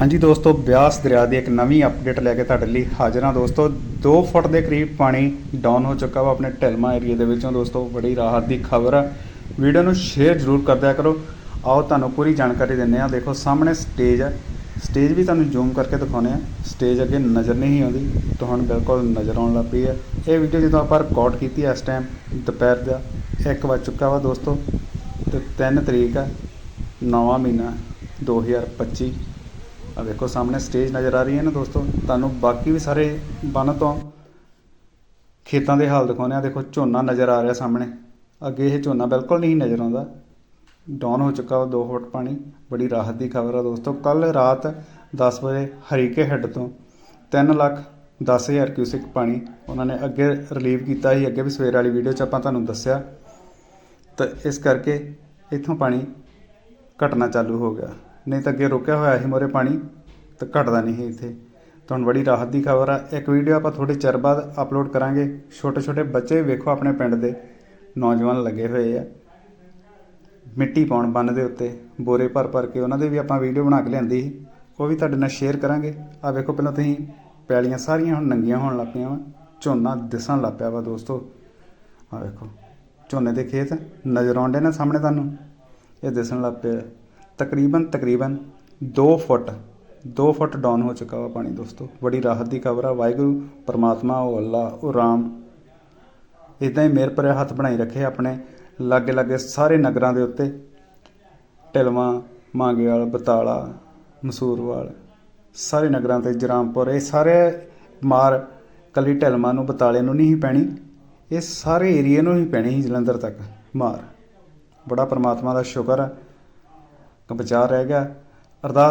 ਹਾਂਜੀ ਦੋਸਤੋ, ਬਿਆਸ ਦਰਿਆ ਦੀ ਇੱਕ ਨਵੀਂ ਅਪਡੇਟ ਲੈ ਕੇ ਤੁਹਾਡੇ ਲਈ ਹਾਜ਼ਰ ਹਾਂ ਦੋਸਤੋ। 2 ਫੁੱਟ ਦੇ ਕਰੀਬ ਪਾਣੀ ਡਾਊਨ ਹੋ ਚੁੱਕਾ ਵਾ ਆਪਣੇ ਢਲਮਾ ਏਰੀਆ ਦੇ ਵਿੱਚੋਂ ਦੋਸਤੋ, ਬੜੀ ਰਾਹਤ ਦੀ ਖਬਰ ਆ। ਵੀਡੀਓ ਨੂੰ ਸ਼ੇਅਰ ਜ਼ਰੂਰ ਕਰਦਿਆ ਕਰੋ। ਆਓ ਤੁਹਾਨੂੰ ਪੂਰੀ ਜਾਣਕਾਰੀ ਦਿੰਨੇ ਆ ਦੇਖੋ, ਸਾਹਮਣੇ ਸਟੇਜ ਹੈ ਸਟੇਜ ਵੀ ਤੁਹਾਨੂੰ ਜ਼ੂਮ ਕਰਕੇ ਦਿਖਾਉਨੇ ਆ ਸਟੇਜ ਅੱਗੇ ਨਜ਼ਰ ਨਹੀਂ ਆਉਂਦੀ। ਤੁਹਾਨੂੰ ਬਿਲਕੁਲ ਨਜ਼ਰ ਆਉਣ ਲੱਗ ਪਈ ਹੈ ਇਹ ਵੀਡੀਓ ਜਦੋਂ ਆਪਾਂ ਰਿਕਾਰਡ ਕੀਤੀ ਹੈ ਇਸ ਟਾਈਮ ਦੁਪਹਿਰ ਦਾ 1 ਵਜ ਚੁੱਕਾ ਵਾ ਦੋਸਤੋ। ਤੇ 3 ਤਰੀਕ ਹੈ ਨਵਾਂ ਮਹੀਨਾ 2025 ਆ ਵੇਖੋ, ਸਾਹਮਣੇ ਸਟੇਜ ਨਜ਼ਰ ਆ ਰਹੀ ਹੈ ਨਾ ਦੋਸਤੋ। ਤੁਹਾਨੂੰ ਬਾਕੀ ਵੀ ਸਾਰੇ ਬੰਨ ਤੋਂ ਖੇਤਾਂ ਦੇ ਹਾਲ ਦਿਖਾਉਂਦੇ ਆ। ਦੇਖੋ, ਝੋਨਾ ਨਜ਼ਰ ਆ ਰਿਹਾ ਸਾਹਮਣੇ। ਅੱਗੇ ਇਹ ਝੋਨਾ ਬਿਲਕੁਲ ਨਹੀਂ ਨਜ਼ਰ ਆਉਂਦਾ। ਡਾਊਨ ਹੋ ਚੁੱਕਾ ਵਾ 2 ਫੁੱਟ ਪਾਣੀ। ਬੜੀ ਰਾਹਤ ਦੀ ਖਬਰ ਆ ਦੋਸਤੋ। ਕੱਲ ਰਾਤ 10 ਵਜੇ ਹਰੀਕੇ ਹੈੱਡ ਤੋਂ 3 ਲੱਖ 10000 ਕਿਊਸਿਕ ਪਾਣੀ ਉਹਨਾਂ ਨੇ ਅੱਗੇ ਰਿਲੀਵ ਕੀਤਾ ਸੀ। ਅੱਗੇ ਵੀ ਸਵੇਰ ਵਾਲੀ ਵੀਡੀਓ 'ਚ ਆਪਾਂ ਤੁਹਾਨੂੰ ਦੱਸਿਆ। ਤਾਂ ਇਸ ਕਰਕੇ ਇੱਥੋਂ ਪਾਣੀ ਘਟਣਾ ਚਾਲੂ ਹੋ ਗਿਆ। ਨਹੀਂ ਤਾਂ ਅੱਗੇ ਰੁਕਿਆ ਹੋਇਆ ਸੀ ਮੋਰੇ ਪਾਣੀ। ਤਾਂ ਘਟਦਾ ਨਹੀਂ ਸੀ ਇੱਥੇ। ਤੁਹਾਨੂੰ ਬੜੀ ਰਾਹਤ ਦੀ ਖਬਰ ਆ। ਇੱਕ ਵੀਡੀਓ ਆਪਾਂ ਥੋੜੇ ਚਿਰ ਬਾਅਦ ਅਪਲੋਡ ਕਰਾਂਗੇ। ਛੋਟੇ ਛੋਟੇ ਬੱਚੇ ਵੇਖੋ ਆਪਣੇ ਪਿੰਡ ਦੇ। ਨੌਜਵਾਨ ਲੱਗੇ ਹੋਏ ਆ। ਮਿੱਟੀ ਪਾਉਣ ਬੰਨ ਦੇ ਉੱਤੇ। ਬੋਰੇ ਭਰ ਭਰ ਕੇ ਉਹਨਾਂ ਦੇ ਵੀ ਆਪਾਂ ਵੀਡੀਓ ਬਣਾ ਕੇ ਲਿਆਂਦੀ ਸੀ। ਉਹ ਵੀ ਤੁਹਾਡੇ ਨਾਲ ਸ਼ੇਅਰ ਕਰਾਂਗੇ। ਆ ਵੇਖੋ ਪਹਿਲਾਂ ਤੁਸੀਂ ਪੈਲੀਆਂ ਸਾਰੀਆਂ ਹੁਣ ਨੰਗੀਆਂ ਹੋਣ ਲੱਗ ਪਈਆਂ ਵਾ। ਝੋਨਾ ਦਿਸਣ ਲੱਗ ਪਿਆ ਵਾ ਦੋਸਤੋ। ਆ ਵੇਖੋ। ਝੋਨੇ ਦੇ ਖੇਤ ਨਜ਼ਰ ਆਉਂਦੇ ਨੇ ਸਾਹਮਣੇ ਤੁਹਾਨੂੰ। ਇਹ ਦਿਸਣ ਲੱਗ ਪਿਆ। ਤਕਰੀਬਨ ਤਕਰੀਬਨ 2 ਫੁੱਟ 2 ਫੁੱਟ ਡਾਊਨ ਹੋ ਚੁੱਕਾ ਵਾ ਪਾਣੀ ਦੋਸਤੋ। ਬੜੀ ਰਾਹਤ ਦੀ ਖਬਰ ਆ। ਵਾਹਿਗੁਰੂ, ਪਰਮਾਤਮਾ, ਉਹ ਅੱਲਾ, ਉਹ ਰਾਮ। ਇਦਾਂ ਹੀ ਮਿਹਰ ਭਰਿਆ ਹੱਥ ਬਣਾਈ ਰੱਖੇ ਆਪਣੇ ਲਾਗੇ ਲਾਗੇ ਸਾਰੇ ਨਗਰਾਂ ਦੇ ਉੱਤੇ। ਢਿਲਵਾਂ, ਮਾਂਗੇਵਾਲ, ਬਤਾਲਾ, ਮਸੂਰਵਾਲ, ਸਾਰੇ ਨਗਰਾਂ ਤੇ ਜਰਾਮਪੁਰ, ਇਹ ਸਾਰੇ ਮਾਰ ਕੱਲੀ ਢਿਲਵਾਂ ਨੂੰ, ਬਤਾਲੇ ਨੂੰ ਨਹੀਂ ਸੀ ਪੈਣੀ। ਇਹ ਸਾਰੇ ਏਰੀਏ ਨੂੰ ਹੀ ਪੈਣੀ ਸੀ ਜਲੰਧਰ ਤੱਕ ਮਾਰ। ਬੜਾ ਪਰਮਾਤਮਾ ਦਾ ਸ਼ੁਕਰ ਹੈ ਕਿ ਬਚਾ ਰਹਿ ਗਿਆ। ਅਰਦਾਸ